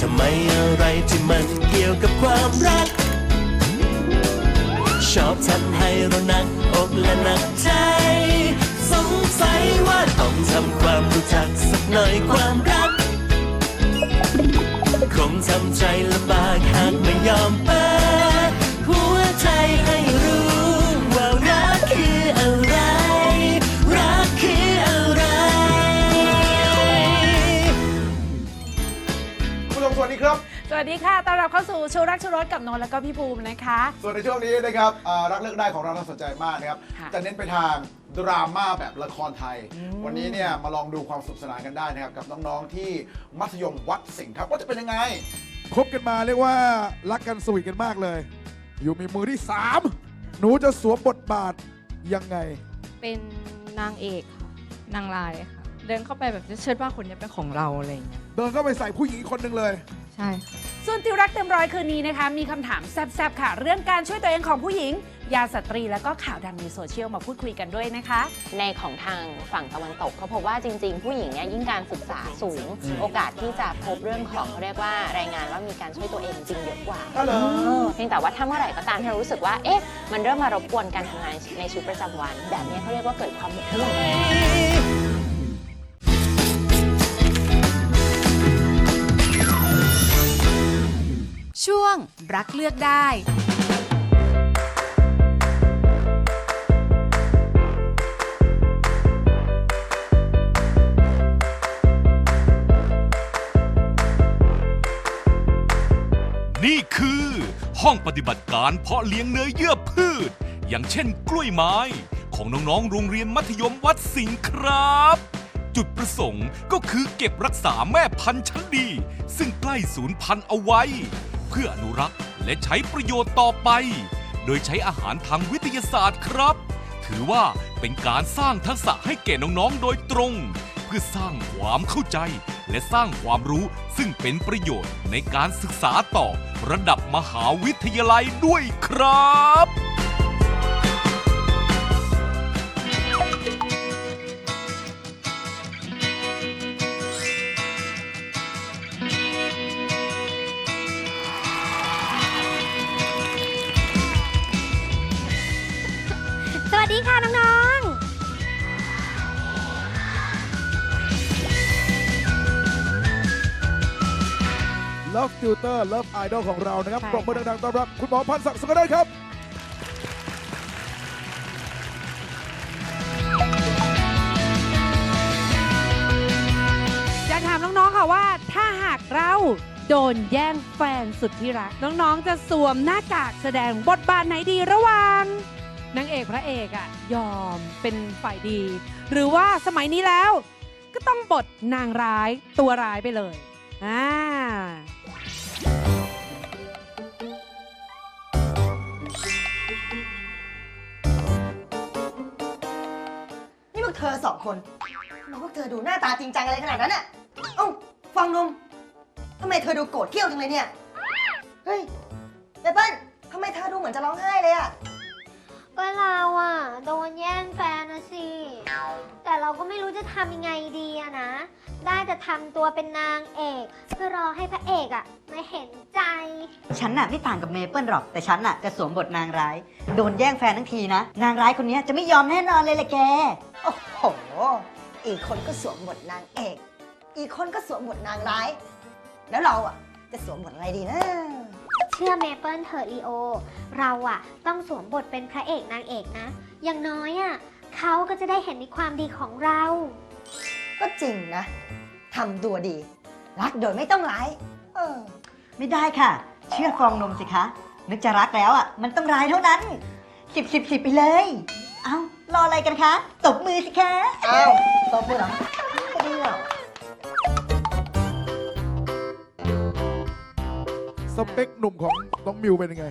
ทำไมอะไรที่มันเกี่ยวกับความรัก ชอบทำให้เราหนักอกและหนักใจ สงสัยว่าต้องทำความรู้จักสักหน่อยความรัก คงทำใจลำบากหากไม่ยอมเปิด วัสดีค่ะ ต้อนรับเข้าสู่ชูรักชูรสกับนนท์แล้วก็พี่ภูมินะคะ ส่วนในช่วงนี้นะครับอ่ารักเลือกได้ของเราน่าสนใจมากนะครับ ค่ะจะเน้นไปทางดราม่าแบบละครไทย วันนี้เนี่ยมาลองดูความสนุกสนานกันได้นะครับกับน้องๆที่มัธยมวัดสิงห์ครับว่าจะเป็นยังไง คบกันมาเรียกว่ารักกันสวีทกันมากเลย อยู่มีมือที่3หนูจะสวมบทบาทยังไง เป็นนางเอกค่ะนางลายค่ะ เดินเข้าไปแบบจะเชิดว่าคนนี้เป็นของเราอะไรอย่างเงี้ยเดินเข้าไปใส่ผู้หญิงอีกคนหนึ่งเลย ใช่ค่ะ ส่วนติวรักเต็มร้อยคืนนี้นะคะ มีคำถามแซ่บๆ ค่ะ เรื่องการช่วยตัวเองของผู้หญิง ยาสตรีแล้วก็ข่าวดังในโซเชียลมาพูดคุยกันด้วยนะคะ ในของทางฝั่งตะวันตกเขาพบว่าจริง ๆ ผู้หญิงเนี่ยยิ่งการศึกษาสูงโอกาสที่จะพบเรื่องของเขาเรียกว่ารายงานว่ามีการช่วยตัวเองจริงเยอะกว่าก็เลยเออเพียงแต่ว่าถ้าเมื่อไหร่ก็ตามที่เรารู้สึกว่าเอ๊ะมันเริ่มมารบกวนการทำงานในชีวิตประจำวัน แบบนี้เขาเรียกว่าเกิดความหมกมุ่นช่ วง รักเลือกได้นี่คือ ห้องปฏิบัติการเพาะเลี้ยงเนื้อเยื่อพืช อย่างเช่นกล้วยไม้ ของน้องๆ โรงเรียนมัธยมวัดสิงห์ครับ จุดประสงค์ก็คือเก็บรักษาแม่พันธุ์ชั้นดี ซึ่งใกล้สูญพันธุ์เอาไว้ เพื่ออนุรักษ์ และใช้ประโยชน์ต่อไป โดยใช้อาหารทางวิทยาศาสตร์ครับ ถือว่าเป็นการสร้างทักษะให้แก่น้องๆโดยตรง เพื่อสร้างความเข้าใจ และสร้างความรู้ซึ่งเป็นประโยชน์ในการศึกษาต่อระดับมหาวิทยาลัยด้วยครับ Love Tutor Love Idol ของเรานะครับใช่ ปรบมือดังๆต้อนรับคุณหมอพันธ์ศักดิ์สุขเดชครับ อยากถามน้องๆ ค่ะว่า ถ้าหากเราโดนแย่งแฟนสุดที่รัก น้องๆ จะสวมหน้ากากแสดงบทบาทไหนดีระหว่างนางเอกพระเอกอะยอมเป็นฝ่ายดี หรือว่าสมัยนี้แล้ว ก็ต้องบทนางร้ายตัวร้ายไปเลยอ่า เธอสองคนทำไมพวกเธอดูหน้าตาจริงจังอะไรขนาดนั้นอะเอ้าฟังนมทำไมเธอดูโกรธเกี้ยวจังเลยเนี่ย เฮ้ยเบเปิ้ลทำไมเธอดูเหมือนจะร้องไห้เลยอะ ก็เราอะโดนแย่งแฟนนะสิ แต่เราก็ไม่รู้จะทำยังไงดีอะนะ ได้แต่ทำตัวเป็นนางเอก ให้พระเอกอะมาเห็นใจ ฉันน่ะไม่ต่างกับเมเปิ้ลหรอก แต่ฉันน่ะจะสวมบทนางร้าย โดนแย่งแฟนทั้งทีนะ นางร้ายคนนี้จะไม่ยอมแน่นอนเลยแหละแก โอ้โห อีกคนก็สวมบทนางเอก อีกคนก็สวมบทนางร้าย แล้วเราอะจะสวมบทอะไรดีนะ เชื่อเมเปิลเถอะลีโอ เราอะต้องสวมบทเป็นพระเอกนางเอกนะ อย่างน้อยอะเขาก็จะได้เห็นในความดีของเรา ก็จริงนะทำตัวดี รักโดยไม่ต้องร้าย เออ ไม่ได้ค่ะ เชื่อฟองนมสิคะ นึกจะรักแล้วอะ มันต้องร้ายเท่านั้นสิบสิบสิบไปเลย เอารออะไรกันคะ ตบมือสิคะอ้าวตบมือเหรอก็ดีเหรอสเปคหนุ่มของน้องมิวเป็นยังไง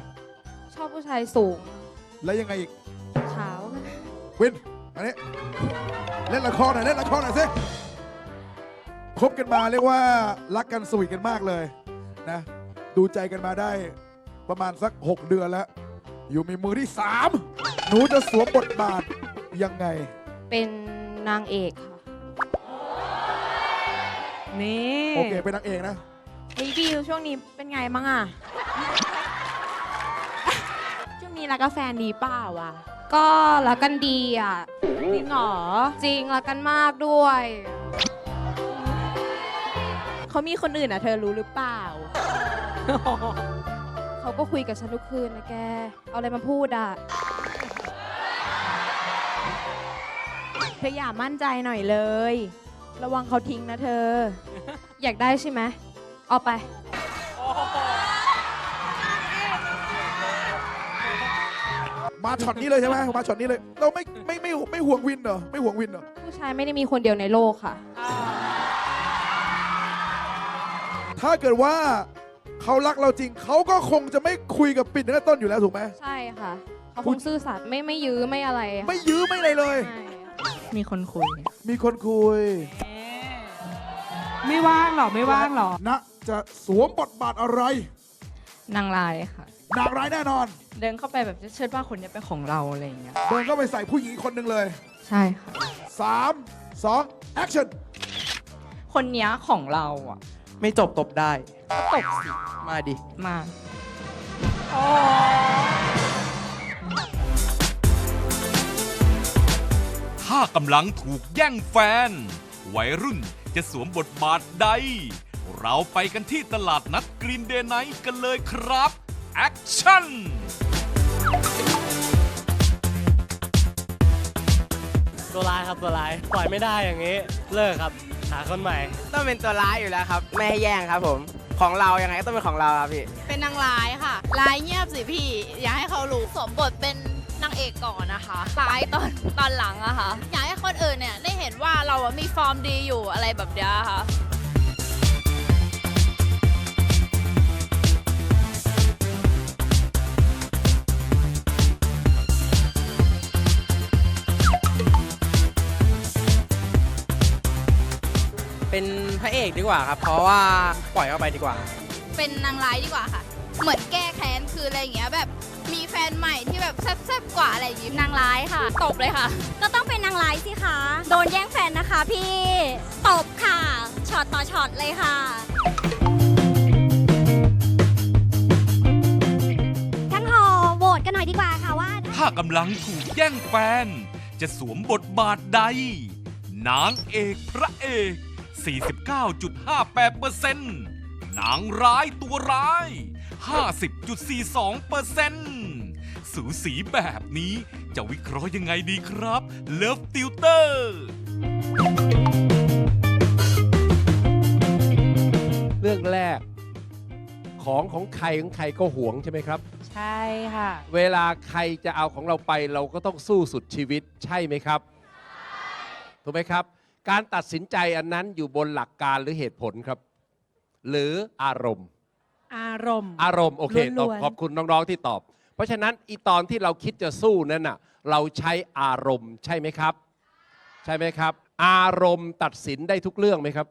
ชอบผู้ชายสูงและยังไงอีก ขาว วินอันนี้เล่นละครหน่อยเล่นละครหน่อยสิ คบกันมาเรียกว่ารักกันสวีทกันมากเลยนะ ดูใจกันมาได้ประมาณสัก 6 เดือนแล้ว อยู่มีมือที่ 3 หนูจะสวมบทบาทยังไง เป็นนางเอกค่ะ นี่โอเคเป็นนางเอกนะฮ้ยบิวช่วงนี้เป็นไงบ้างอะช่วงนี้รักกับแฟนดีเปล่าวะก็รักกันดีอะ จริงเหรอ จริงรักกันมากด้วย เขามีคนอื่นอะ เธอรู้หรือเปล่า เขาก็คุยกับฉันทุกคืนนะแก เอาอะไรมาพูดอะ เธออย่ามั่นใจหน่อยเลย ระวังเขาทิ้งนะเธอ อยากได้ใช่ไหม เอาไป มาช็อตนี้เลยใช่ไหมมาช็อตนี้เลย เราไม่ไม่ไม่ไม่ห่วงวินเหรอไม่ห่วงวินเหรอ ผู้ชายไม่ได้มีคนเดียวในโลกค่ะ ถ้าเกิดว่าเขารักเราจริง เขาก็คงจะไม่คุยกับปิ่นตั้งแต่ต้นอยู่แล้วถูกไหม ใช่ค่ะ เขาคงซื่อสัตย์ไม่ไม่ยื้อไม่อะไรค่ะไม่ยื้อไม่อะไรเลย ใช่มีคนคุย มีคนคุยไม่ว่างหรอ ไม่ว่างหรอ นะจะสวมบทบาทอะไรนางลายค่ะ นางร้ายแน่นอน เดินเข้าไปแบบจะเชิดว่าคนนี้เป็นของเราอะไรอย่างเงี้ย เดินเข้าไปใส่ผู้หญิงอีกคนหนึ่งเลย ใช่ค่ะ 3 2 action คนเนี้ยของเราอะ ไม่จบตบได้ก็ตกสิ มาดิ มาถ้ากำลังถูกแย่งแฟน วัยรุ่นจะสวมบทบาทใด เราไปกันที่ตลาดนัดกรีนเดย์ไนท์กันเลยครับ แอคชั่น ตัวร้ายครับตัวร้ายปล่อยไม่ได้อย่างนี้ เลิกครับ หาคนใหม่ ต้องเป็นตัวร้ายอยู่แล้วครับ ไม่ให้แย่งครับผม ของเรายังไงก็ต้องเป็นของเราครับพี่ เป็นนางร้ายค่ะ ร้ายเงียบสิพี่ อย่าให้เขารู้ สวมบทเป็นนางเอกก่อนนะคะร้ายตอนตอนหลังอะค่ะ อยากให้คนอื่นเนี่ยได้เห็นว่าเราอะมีฟอร์มดีอยู่อะไรแบบเนี้ยค่ะ เป็นพระเอกดีกว่าครับ เพราะว่าปล่อยเข้าไปดีกว่า เป็นนางร้ายดีกว่าค่ะ เหมือนแก้แค้นคืออะไรอย่างเงี้ยแบบมีแฟนใหม่ที่แบบแซ่บๆกว่าอะไรอย่างงี้นางร้ายค่ะ ตบเลยค่ะ ก็ต้องเป็นนางร้ายสิคะ โดนแย่งแฟนนะคะพี่ ตบค่ะ ช็อตต่อช็อตเลยค่ะ ทั้งหอโหวตกันหน่อยดีกว่าค่ะว่า ถ้ากำลังถูกแย่งแฟน จะสวมบทบาทใด นางเอกพระเอก 49.58%นางร้ายตัวร้าย 50.42%สูสีแบบนี้จะวิเคราะห์ยังไงดีครับเลิฟติวเตอร์เรื่องแรก ของของใครของใครก็หวงใช่ไหมครับ ใช่ค่ะ เวลาใครจะเอาของเราไปเราก็ต้องสู้สุดชีวิตใช่ไหมครับ ถูกไหมครับ การตัดสินใจอันนั้นอยู่บนหลักการหรือเหตุผลครับ หรืออารมณ์ อารมณ์ อารมณ์โอเคตอบล้วนๆ ขอบคุณน้องๆที่ตอบ เพราะฉะนั้นอีตอนที่เราคิดจะสู้นั้นน่ะเราใช้อารมณ์ใช่ไหมครับ ใช่ไหมครับ อารมณ์ตัดสินได้ทุกเรื่องไหมครับ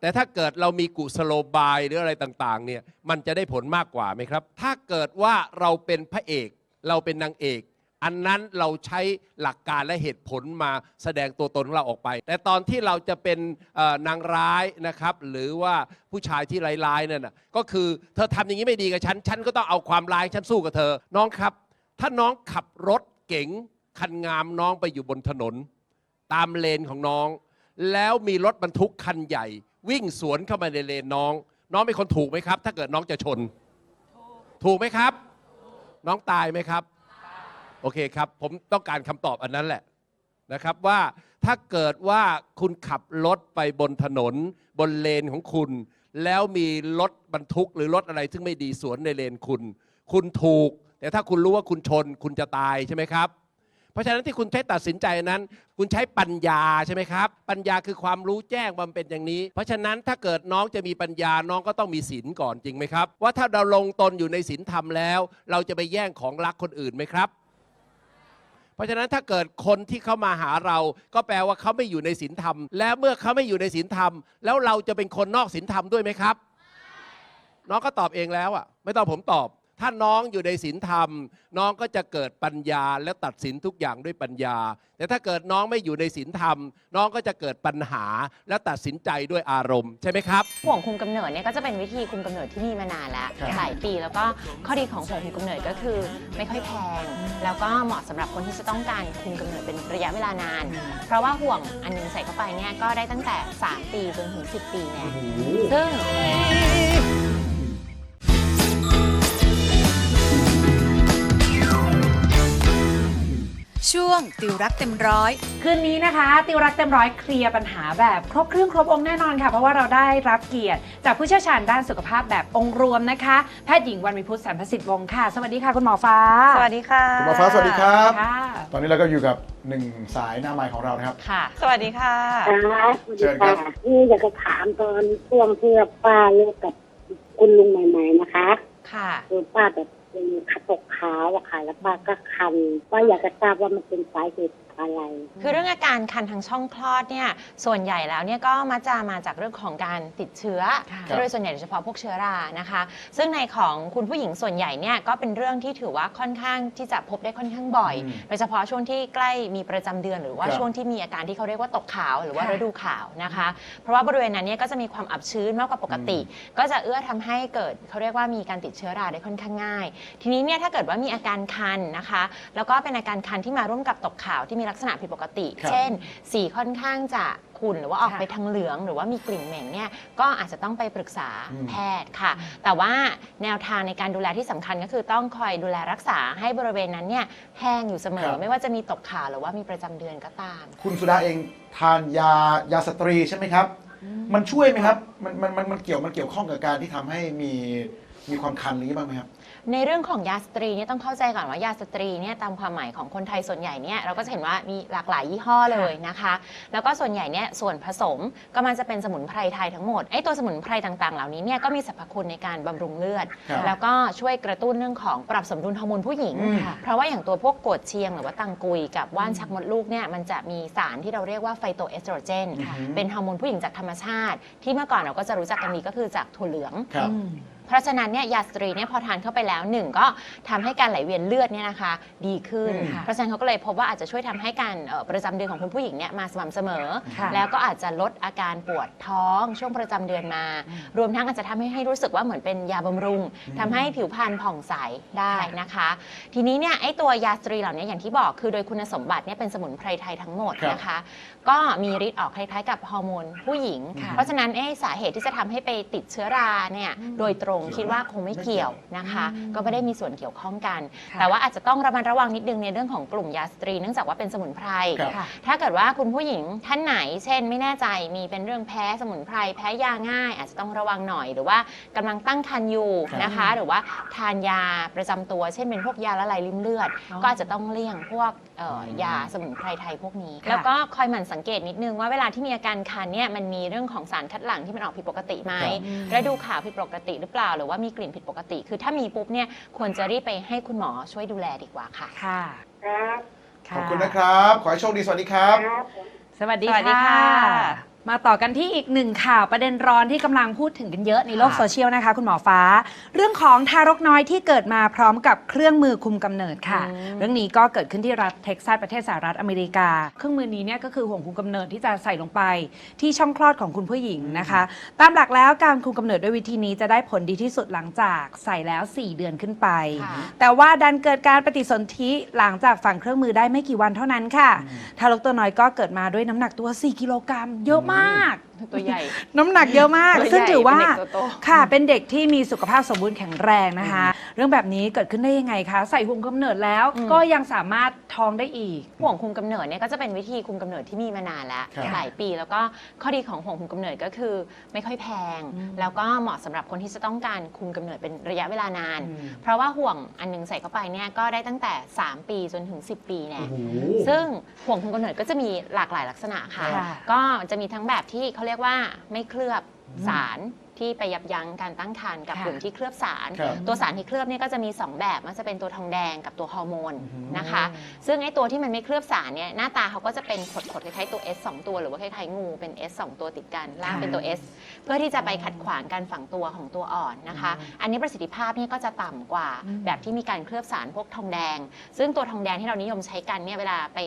แต่ถ้าเกิดเรามีกุศโลบายหรืออะไรต่างๆเนี่ยมันจะได้ผลมากกว่าไหมครับ ถ้าเกิดว่าเราเป็นพระเอก เราเป็นนางเอก อันนั้นเราใช้หลักการและเหตุผลมาแสดงตัวตนของเราออกไป แต่ตอนที่เราจะเป็นนางร้ายนะครับ หรือว่าผู้ชายที่ร้ายๆนั่นนะก็คือเธอทำอย่างนี้ไม่ดีกับฉัน ฉันก็ต้องเอาความร้ายฉันสู้กับเธอ น้องครับ ถ้าน้องขับรถเก๋งคันงามน้องไปอยู่บนถนน ตามเลนของน้อง แล้วมีรถบรรทุกคันใหญ่ วิ่งสวนเข้ามาในเลนน้อง น้องเป็นคนถูกไหมครับ ถ้าเกิดน้องจะชน ถูกไหมครับ น้องตายไหมครับ โอเคครับ ผมต้องการคำตอบอันนั้นแหละนะครับว่าถ้าเกิดว่าคุณขับรถไปบนถนน บนเลนของคุณ แล้วมีรถบรรทุกหรือรถอะไรซึ่งไม่ดีสวนในเลนคุณ คุณถูก แต่ถ้าคุณรู้ว่าคุณชนคุณจะตายใช่ไหมครับ เพราะฉะนั้นที่คุณใช้ตัดสินใจนั้น คุณใช้ปัญญาใช่ไหมครับ ปัญญาคือความรู้แจ้งมันเป็นอย่างนี้ เพราะฉะนั้นถ้าเกิดน้องจะมีปัญญาน้องก็ต้องมีศีลก่อนจริงไหมครับ ว่าถ้าเราลงตนอยู่ในศีลธรรมแล้ว เราจะไปแย่งของรักคนอื่นไหมครับ เพราะฉะนั้นถ้าเกิดคนที่เข้ามาหาเรา ก็แปลว่าเขาไม่อยู่ในศีลธรรม และเมื่อเขาไม่อยู่ในศีลธรรม แล้วเราจะเป็นคนนอกศีลธรรมด้วยไหมครับ น้องก็ตอบเองแล้วอะ ไม่ต้องผมตอบ ถ้าน้องอยู่ในศีลธรรม น้องก็จะเกิดปัญญาและตัดสินทุกอย่างด้วยปัญญา แต่ถ้าเกิดน้องไม่อยู่ในศีลธรรม น้องก็จะเกิดปัญหาและตัดสินใจด้วยอารมณ์ใช่ไหมครับห่วงคุมกำเนิดเนี่ยก็จะเป็นวิธีคุมกำเนิดที่มีมานานแล้วครับหลายปีแล้วก็ข้อดีของห่วงคุมกำเนิดก็คือไม่ค่อยแพงแล้วก็เหมาะสำหรับคนที่จะต้องการคุมกำเนิดเป็นระยะเวลานาน เพราะว่าห่วงอันหนึงใส่เข้าไปเนี่ยก็ได้ตั้งแต่ 3 ปีจนถึง 10 ปีเนี่ยซึ่ง ช่วงติวรักเต็มร้อย คืนนี้นะคะ ติวรักเต็มร้อยเคลียร์ปัญหาแบบครบเครื่องครบองค์แน่นอนค่ะ เพราะว่าเราได้รับเกียรติ จากผู้เชี่ยวชาญด้านสุขภาพแบบองค์รวมนะคะ แพทย์หญิงวันวิพุฒสันพสิทธิ์วงศ์ค่ะ สวัสดีค่ะคุณหมอฟ้า สวัสดีค่ะคุณหมอฟ้าสวัสดีครับ ค่ะ ตอนนี้เราก็อยู่กับหนึ่งสายหน้าไมค์ของเรานะครับ ค่ะ สวัสดีค่ะเชิญครับ นี่อยากจะถามตอนช่วงที่ป้าเลิกกับคุณลุงใหม่ ๆ นะคะค่ะ คือป้าแบบ เป็นขัดตกขาวอะค่ะแล้วป้าก็คันว่าอยากจะทราบว่ามันเป็นสาเหตุ อะไร คือเรื่องอาการคันทางช่องคลอดเนี่ยส่วนใหญ่แล้วเนี่ยก็มักจะมาจากเรื่องของการติดเชื้อค่ะโดยส่วนใหญ่โดยเฉพาะพวกเชื้อรานะคะ ซึ่งในของคุณผู้หญิงส่วนใหญ่เนี่ยก็เป็นเรื่องที่ถือว่าค่อนข้างที่จะพบได้ค่อนข้างบ่อย อืมโดยเฉพาะช่วงที่ใกล้มีประจำเดือน หรือว่าครับ ช่วงที่มีอาการที่เขาเรียกว่าตกขาวหรือว่าค่ะ ฤดูขาวนะคะ เพราะว่าบริเวณนั้นเนี่ยก็จะมีความอับชื้นมากกว่าปกติ ก็จะเอื้อทำให้เกิดเขาเรียกว่ามีการติดเชื้อราได้ค่อนข้างง่าย ทีนี้เนี่ยถ้าเกิดว่ามีอาการคันนะคะ แล้วก็เป็นอาการคันที่มาร่วมกับตกขาวที่มีลักษณะผิดปกติ ครับ เช่น สีค่อนข้างจะขุ่นหรือว่าออกค่ะไปทางเหลือง หรือว่ามีกลิ่นเหม็นเนี่ยก็อาจจะต้องไปปรึกษาอืม แพทย์ค่ะ แต่ว่าแนวทางในการดูแลที่สำคัญก็คือต้องคอยดูแลรักษาให้บริเวณนั้นเนี่ยแห้งอยู่เสมอ ไม่ว่าจะมีตกขาวหรือว่ามีประจำเดือนก็ตาม คุณสุดาเองทานยายาสตรีใช่ไหมครับ มันช่วยไหมครับ มันมันมันมันเกี่ยวมันเกี่ยวข้องกับการที่ทำให้มีมีความคันหรือบ้างไหมครับ ในเรื่องของยาสตรีเนี่ยต้องเข้าใจก่อนว่ายาสตรีเนี่ยตามความหมายของคนไทยส่วนใหญ่เนี่ยเราก็จะเห็นว่ามีหลากหลายยี่ห้อเลยนะคะ แล้วก็ส่วนใหญ่เนี่ยส่วนผสมก็มันจะเป็นสมุนไพรไทยทั้งหมดไอ้ตัวสมุนไพรต่างๆ เหล่านี้เนี่ยก็มีสรรพคุณในการบำรุงเลือด ครับแล้วก็ช่วยกระตุ้นเรื่องของปรับสมดุลฮอร์โมนผู้หญิง อืม เพราะว่าอย่างตัวพวกกรดเชียงหรือว่าตังกุยกับว่านชักมดลูกเนี่ยมันจะมีสารที่เราเรียกว่าไฟโตเอสโตรเจนค่ะเป็นฮอร์โมนผู้หญิงจากธรรมชาติ ที่เมื่อก่อนเราก็จะรู้จักกันดีก็คือจากถั่วเหลือง ครับ เพราะฉะนั้นเนี่ยยาสตรีเนี่ยพอทานเข้าไปแล้วหนึ่งก็ทำให้การไหลเวียนเลือดเนี่ยนะคะ ดีขึ้น อืมเพราะฉะนั้นเขาก็เลยพบว่าอาจจะช่วยทำให้การเอ่อประจำเดือนของคุณผู้หญิงเนี่ยมาสม่ำเสมอ ค่ะ แล้วก็อาจจะลดอาการปวดท้องช่วงประจำเดือนมา รวมทั้งอาจจะทำให้ให้รู้สึกว่าเหมือนเป็นยาบำรุงทำให้ผิวพรรณผ่องใสได้นะคะ ทีนี้เนี่ยไอ้ตัวยาสตรีเหล่านี้อย่างที่บอกคือโดยคุณสมบัติเนี่ยเป็นสมุนไพรไทยทั้งหมดครับ นะคะ ก็มีฤทธิ์ออกคล้ายๆ กับฮอร์โมนผู้หญิง ค่ะเพราะฉะนั้นเอ้สาเหตุที่จะทำให้ไปติดเชื้อราเนี่ยโดยตรงคิดว่าคงไม่เกี่ยวนะคะ ก็ไม่ได้มีส่วนเกี่ยวข้องกันค่ะแต่ว่าอาจจะต้องระมัดระวังนิดนึงในเรื่องของกลุ่มยาสตรี เนื่องจากว่าเป็นสมุนไพรครับค่ะถ้าเกิดว่าคุณผู้หญิงท่านไหน เช่น ไม่แน่ใจมีเป็นเรื่องแพ้สมุนไพรแพ้ยาง่าย อาจจะต้องระวังหน่อย หรือว่ากำลังตั้งครรภ์อยู่ครับนะคะ หรือว่าทานยาประจำตัว เช่นเป็นพวกยาละลายริ่มเลือดอ๋อก็อาจจะต้องเลี่ยงพวก เอ่ออยาสมุนไพรไทยพวกนี้ ค่ะแล้วก็คอยหมั่นสังเกตนิดนึงว่าเวลาที่มีอาการคันเนี่ยมันมีเรื่องของสารคัดหลั่งที่มันออกผิดปกติไหมครับฤดูขาวผิดปกติหรือเปล่า หรือว่ามีกลิ่นผิดปกติ คือถ้ามีปุ๊บเนี่ยควรจะรีบไปให้คุณหมอช่วยดูแลดีกว่าค่ะ ค่ะครับ ขอบคุณนะครับ ขอให้โชคดี สวัสดีครับ ครับสวัสดีสวัสดีค่ะ มาต่อกันที่อีกหนึ่งข่าวประเด็นร้อนที่กำลังพูดถึงกันเยอะในโลกค่ะโซเชียลนะคะ คุณหมอฟ้า เรื่องของทารกน้อยที่เกิดมาพร้อมกับเครื่องมือคุมกำเนิดค่ะ เรื่องนี้ก็เกิดขึ้นที่รัฐเท็กซัสประเทศสหรัฐอเมริกา เครื่องมือนี้เนี่ยก็คือห่วงคุมกำเนิดที่จะใส่ลงไป ที่ช่องคลอดของคุณผู้หญิงนะคะ ตามหลักแล้วการคุมกำเนิดด้วยวิธีนี้จะได้ผลดีที่สุดหลังจากใส่แล้ว 4 เดือนขึ้นไปค่ะแต่ว่าดันเกิดการปฏิสนธิหลังจากฝังเครื่องมือได้ไม่กี่วันเท่านั้นค่ะ ทารกตัวน้อยก็เกิดมาด้วยน้ำหนักตัว 4 กิโลกรัมเยอะมาก ตัวใหญ่ น้ำหนักเยอะมากตัวใหญ่ซึ่งถือว่าเป็นเด็กตัวโตค่ะเป็นเด็กที่มีสุขภาพสมบูรณ์แข็งแรงนะคะ เรื่องแบบนี้เกิดขึ้นได้ยังไงคะ ใส่หุมกำเนิดแล้วอืมก็ยังสามารถท้องได้อีก ห่วงคุมกำเนิดเนี่ยก็จะเป็นวิธีคุมกำเนิดที่มีมานานแล้วครับหลายปี แล้วก็ข้อดีของห่วงคุมกำเนิดก็คือ ไม่ค่อยแพง แล้วก็เหมาะสำหรับคนที่จะต้องการคุมกำเนิดเป็นระยะเวลานาน เพราะว่าห่วงอันหนึงใส่เข้าไปเนี่ยก็ได้ตั้งแต่ 3 ปีจนถึง 10 ปีเนี่ยโอ้โหซึ่งห่วงคุมกำเนิดก็จะมีหลากหลายลักษณะค่ะค่ะก็จะมีทั้งแบบที่เขาเรียกว่าไม่เคลือบสารที่ไปยับยั้งการตั้งครรภ์กับค่ะ กลุ่มที่เคลือบสาร ครับตัวสารที่เคลือบเนี่ยก็จะมี 2 แบบมันจะเป็นตัวทองแดงกับตัวฮอร์โมนนะคะ ซึ่งไอ้ตัวที่มันไม่เคลือบสารเนี่ยหน้าตาเขาก็จะเป็นขดๆคล้ายๆตัว S 2ตัวหรือว่าคล้ายๆงูเป็น S 2ตัวติดกันล่างเป็นตัว S เพื่อที่จะไปขัดขวางการฝังตัวของตัวอ่อนนะคะ อันนี้ประสิทธิภาพเนี่ยก็จะต่ำกว่าแบบที่มีการเคลือบสารพวกทองแดง ซึ่งตัวทองแดงที่เรานิยมใช้กันเนี่ยเวลาไป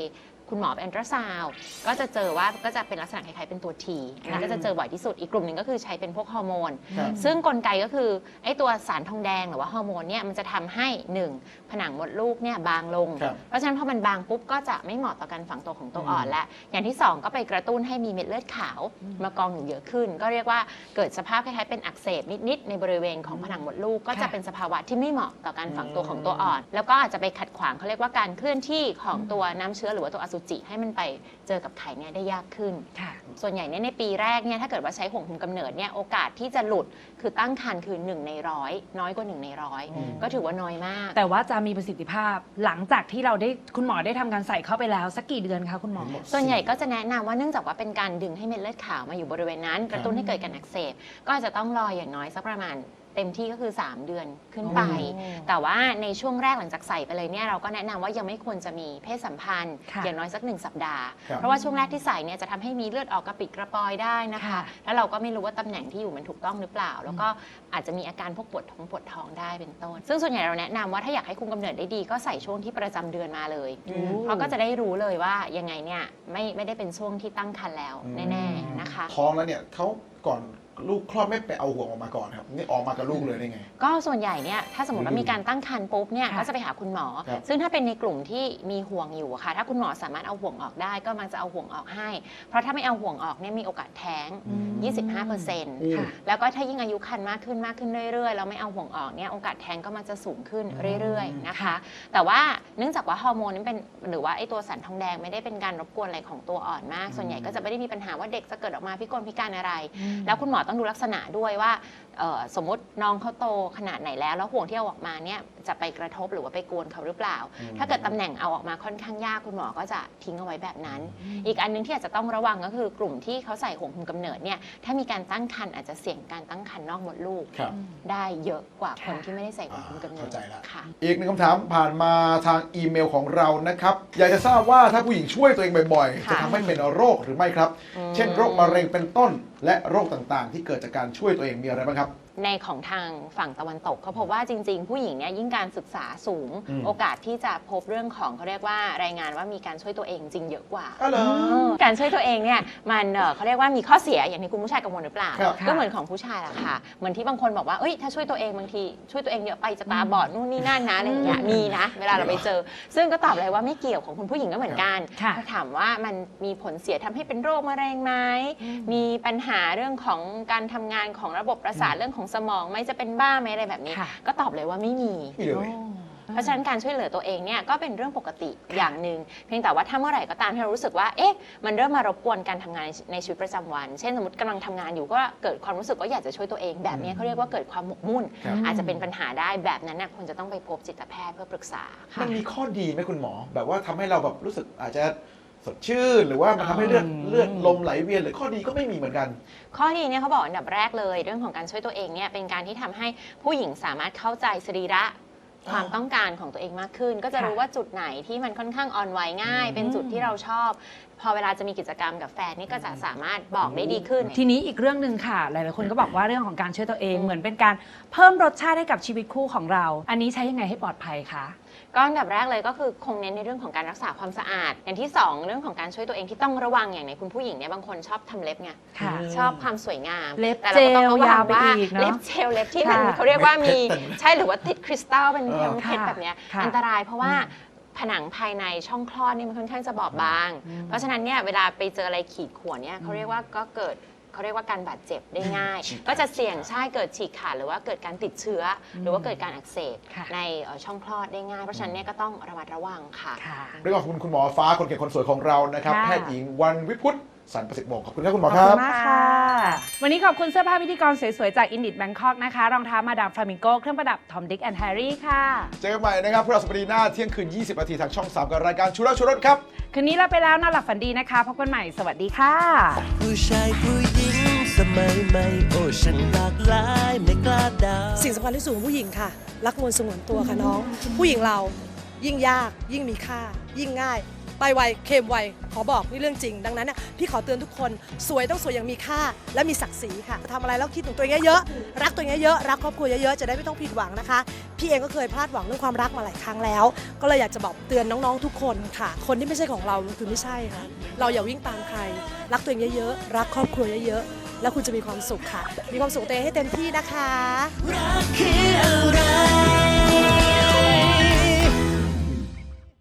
คุณหมอแอนตราซาวก็จะเจอว่าก็จะเป็นลักษณะคล้ายๆเป็นตัว T อันนี้ก็จะเจอบ่อยที่สุดอีกกลุ่มหนึ่งก็คือใช้เป็นพวกฮอร์โมน ครับซึ่งกลไกก็คือไอ้ตัวสารทองแดงหรือว่าฮอร์โมนเนี่ยมันจะทำให้หนึ่งผนังมดลูกเนี่ยบางลง ครับเพราะฉะนั้นพอมันบางปุ๊บก็จะไม่เหมาะต่อการฝังตัวของตัวอ่อนและอย่างที่สองก็ไปกระตุ้นให้มีเม็ดเลือดขาวมากองอยู่เยอะขึ้น ก็เรียกว่าเกิดสภาพคล้ายๆเป็นอักเสบนิดๆในบริเวณของผนังมดลูกก็จะเป็นสภาวะที่ไม่เหมาะต่อการฝังตัวของตัวอ่อน แล้วก็อาจจะไปขัดขวางเขาเรียกว่าการเคลื่อนที่ของตัวน้ำเชื้อหรือว่าตัวอสุจิให้มันไปเจอกับไข่เนี่ยได้ยากขึ้น ค่ะส่วนใหญ่เนี่ยในปีแรกเนี่ยถ้าเกิดว่าใช้ห่วงคุมกำเนิดเนี่ยโอกาสที่จะหลุดคือตั้งครรภ์คือ 1 ในร้อยน้อยกว่า 1 ในร้อยก็ถือว่าน้อยมาก แต่ว่าจะมีประสิทธิภาพหลังจากที่เราได้คุณหมอได้ทำการใส่เข้าไปแล้ว สักกี่เดือนคะคุณหมอ ส่วนใหญ่ก็จะแนะนำว่าเนื่องจากว่าเป็นการดึงให้เม็ดเลือดขาวมาอยู่บริเวณนั้น กระตุ้นให้เกิดการอักเสบ ก็อาจจะต้องรออย่างน้อยสักประมาณ เต็มที่ก็คือ 3 เดือนขึ้นไปโอ้แต่ว่าในช่วงแรกหลังจากใส่ไปเลยเนี่ยเราก็แนะนำว่ายังไม่ควรจะมีเพศสัมพันธ์ค่ะอย่างน้อยสักหนึ่งสัปดาห์ครับเพราะว่าช่วงแรกที่ใส่เนี่ยจะทำให้มีเลือดออกกระปิดกระปอยได้นะคะค่ะแล้วเราก็ไม่รู้ว่าตำแหน่งที่อยู่มันถูกต้องหรือเปล่า แล้วก็อาจจะมีอาการพวกปวดท้องปวดท้องได้เป็นต้น ซึ่งส่วนใหญ่เราแนะนำว่าถ้าอยากให้คุมกำเนิดได้ดีก็ใส่ช่วงที่ประจำเดือนมาเลยเพราะก็จะได้รู้เลยว่ายังไงเนี่ยไม่ไม่ได้เป็นช่วงที่ตั้งครรภ์แล้วแน่ๆนะคะท้องแล้วเนี่ยเขาก่อน ลูกคลอดไม่ไปเอาห่วงออกมาก่อนครับนี่ออกมากับลูกเลยได้ไง ก็ส่วนใหญ่เนี่ยถ้าสมมติว่ามีการตั้งครรภ์ปุ๊บเนี่ยค่ะก็จะไปหาคุณหมอ ครับซึ่งถ้าเป็นในกลุ่มที่มีห่วงอยู่อะค่ะ ถ้าคุณหมอสามารถเอาห่วงออกได้ก็มักจะเอาห่วงออกให้ เพราะถ้าไม่เอาห่วงออกเนี่ยมีโอกาสแท้ง25%ค่ะ แล้วก็ถ้ายิ่งอายุคันมากขึ้นมากขึ้นเรื่อยๆแล้วไม่เอาห่วงออกเนี่ยโอกาสแท้งก็มันจะสูงขึ้นเรื่อยๆนะคะ แต่ว่าเนื่องจากว่าฮอร์โมนนี่เป็นหรือว่าไอตัวสารทองแดงไม่ได้เป็นการรบกวนอะไรของตัวอ่อนมาก ส่วนใหญ่ก็จะไม่ได้มีปัญหาว่าเด็กจะเกิดออกมาพิกลพิการอะไร แล้วคุณหมอต้องดูลักษณะด้วยว่า สมมติน้องเขาโตขนาดไหนแล้ว แล้วห่วงที่เอาออกมาเนี่ยจะไปกระทบหรือว่าไปกวนเขาหรือเปล่า ถ้าเกิดตำแหน่งเอาออกมาค่อนข้างยากคุณหมอก็จะทิ้งเอาไว้แบบนั้น อีกอันหนึงที่อาจจะต้องระวังก็คือกลุ่มที่เขาใส่ห่วงคุมกำเนิดเนี่ยถ้ามีการตั้งครรภ์อาจจะเสี่ยงการตั้งครรภ์นอกมดลูกครับได้เยอะกว่าคนที่ไม่ได้ใส่ห่วงคุมกำเนิดเข้าใจละค่ะอีกหนึ่งคำถามผ่านมาทางอีเมลของเรานะครับอยากจะทราบว่าถ้าผู้หญิงช่วยตัวเองบ่อยๆค่ะจะทำให้เป็นโรคหรือไม่ครับอืมเช่นโรคมะเร็งเป็นต้นและโรคต่างๆ ที่เกิดจากการช่วยตัวเองมีอะไรบ้างครับ ในของทางฝั่งตะวันตกเขาพบว่าจริง ๆ ผู้หญิงเนี่ยยิ่งการศึกษาสูง อืม โอกาสที่จะพบเรื่องของเขาเรียกว่ารายงานว่ามีการช่วยตัวเองจริงเยอะกว่าอ๋อเหรอเออการช่วยตัวเองเนี่ยมันเอ่อเขาเรียกว่ามีข้อเสียอย่างที่คุณผู้ชายกังวลหรือเปล่า ครับก็เหมือนของผู้ชายแหละค่ะ เหมือนที่บางคนบอกว่าเอ้ยถ้าช่วยตัวเองบางที ช่วยตัวเองเยอะไปจะตาบอดนู่นนี่นั่นนะอะไรอย่างเงี้ยมีนะ เวลาเราไปเจอ ซึ่งก็ตอบเลยว่าไม่เกี่ยวของคุณผู้หญิงก็เหมือนกันค่ะถ้าถามว่ามันมีผลเสียทำให้เป็นโรคมะเร็งไหมมีปัญหาเรื่องของการทำงานของระบบประสาทเรื่องของสมองไหมจะเป็นบ้าไหมอะไรแบบนี้ ค่ะ ก็ตอบเลยว่าไม่มีไม่เลย เพราะฉะนั้นการช่วยเหลือตัวเองเนี่ยก็เป็นเรื่องปกติอย่างหนึ่งเพียงแต่ว่าถ้าเมื่อไหร่ก็ตามที่เรารู้สึกว่าเอ๊ะมันเริ่มมารบกวนการทำงานในในชีวิตประจำวัน เช่นสมมติกำลังทำงานอยู่ก็เกิดความรู้สึกว่าอยากจะช่วยตัวเองแบบนี้เขาเรียกว่าเกิดความหมกมุ่น ครับ อาจจะเป็นปัญหาได้แบบนั้นน่ะควรจะต้องไปพบจิตแพทย์เพื่อปรึกษาค่ะ มันมีข้อดีไหมคุณหมอ แบบว่าทำให้เราแบบรู้สึกอาจจะ สดชื่นหรือว่ามันทำให้เลือดเลือดลมไหลเวียนหรือข้อดีก็ไม่มีเหมือนกัน ข้อดีเนี่ยเขาบอกอันดับแรกเลยเรื่องของการช่วยตัวเองเนี่ยเป็นการที่ทำให้ผู้หญิงสามารถเข้าใจสรีระความต้องการของตัวเองมากขึ้น ก็จะรู้ว่าจุดไหนที่มันค่อนข้างอ่อนไหวง่าย เป็นจุดที่เราชอบ พอเวลาจะมีกิจกรรมกับแฟนนี่ก็จะสามารถบอกได้ดีขึ้น ทีนี้อีกเรื่องหนึ่งค่ะ หลายๆคนก็บอกว่าเรื่องของการช่วยตัวเองเหมือนเป็นการเพิ่มรสชาติให้กับชีวิตคู่ของเรา อันนี้ใช้ยังไงให้ปลอดภัยคะ ก็อันดับแรกเลยก็คือคงเน้นในเรื่องของการรักษาความสะอาด อย่างที่สองเรื่องของการช่วยตัวเองที่ต้องระวังอย่างในคุณผู้หญิงเนี่ยบางคนชอบทำเล็บไงค่ะชอบความสวยงามเล็บแต่เราก็ต้องระวัเจลยางวไปว่าอีกเนอะเล็บเจลเล็บที่มันค่ะเขาเรียกว่ามีเม็ดเพชรใช่หรือว่าติดคริสตัลเป็นเออเพชรแบบเนี้ยค่ะอันตรายเพราะว่าผนังภายในช่องคลอดนี่มันค่อนข้างจะบอบบาง เพราะฉะนั้นเนี่ยเวลาไปเจออะไรขีดข่วนเนี่ยเขาเรียกว่าก็เกิด เขาเรียกว่าการบาดเจ็บได้ง่าย ฉีกขาดก็จะเสี่ยงใช่เกิดฉีกขาดหรือว่าเกิดการติดเชื้ออหรือว่าเกิดการอักเสบค่ะ ในเอ่อช่องคลอดได้ง่าย เพราะฉะนั้นเนี่ยก็ต้องระมัดระวังค่ะ ค่ะ เรื่องของคุณคุณหมอฟ้าคนเก่งคนสวยของเรานะครับค่ะ แพทย์หญิงวันวิพุฒน์ สันประสิทธิ์วงศ์ขอบคุณครับคุณหมขออบคคุรับณมากค่ะ วันนี้ขอบคุณเสื้อผ้าพิธีกรสวยๆ จากอินดิ b แบงคอกนะคะ รองเท้ามาดามฟลามิงโก เครื่องประดับทอมดิกแอนด์แฮร์รี่ค่ะ เจอกันใหม่นะครับพฤหัสบดีหน้าเที่ยงคืน 20นาทีทางช่อง 3 กับรายการชูรักชูรสครับ คืนนี้ลาไปแล้วนอนหลับฝันดีนะคะ พบกันใหม่ สวัสดีค่ะ ผู้ชายผู้หญิงสมัยใหม่โอ้ฉันรักหลายไม่กล้าเดาสิ่งสำคัญที่สุดของผู้หญิงค่ะ รักมวลสงวนตัวค่ะน้อง ผู้หญิงเรายิ่งยาก ยิ่งมีค่า ยิ่งง่าย ไปไวเค็มไวขอบอกนี่เรื่องจริง ดังนั้นนะพี่ขอเตือนทุกคนสวยต้องสวยอย่างมีค่า และมีศักดิ์ศรีค่ะทำอะไรแล้วคิดถึงตัวเองเยอะๆรักตัวเองเยอะๆรักครอบครัวเยอะๆจะได้ไม่ต้องผิดหวังนะคะ พี่เองก็เคยพลาดหวังเรื่องความรักมาหลายครั้งแล้ว ก็เลยอยากจะบอกเตือนน้องๆทุกคนค่ะ คนที่ไม่ใช่ของเราคือไม่ใช่ค่ะ เราอย่าวิ่งตามใคร รักตัวเองเยอะๆรักครอบครัวเยอะๆแล้วคุณจะมีความสุขค่ะ มีความสุขตัวเองให้เต็มที่นะคะรักคือ